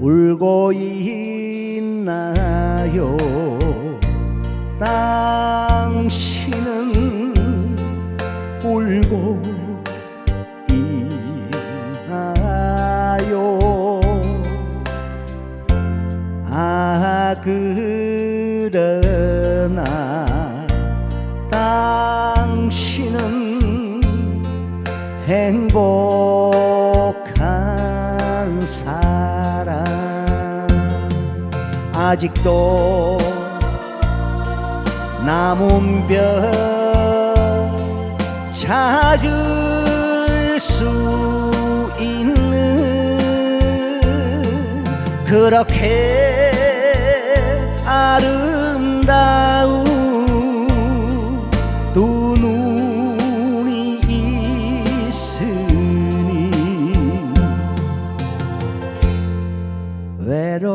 울고 있나요? 당신은 울고 있나요? 아 그러나 당신은 행복한 사람 아직도 남은 별 찾을 수 있는 그렇게 외로운가요?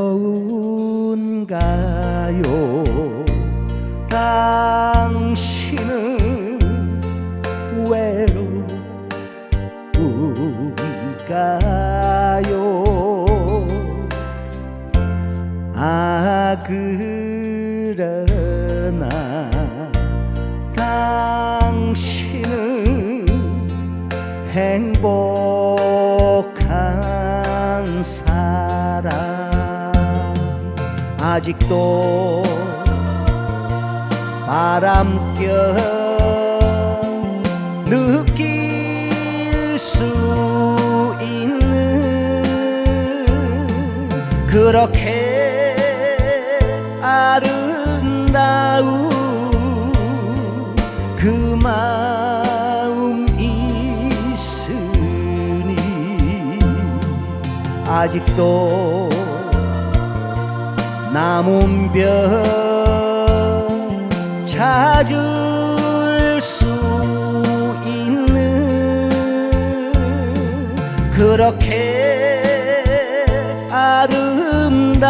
당신은 외로운가요? 아 그러나 당신은 행복한 사람 아직도 바람결 느낄 수 있는 그렇게 아름다운 그 마음 있으니 아직도 남은 별 찾을 수 있는 그렇게 아름다운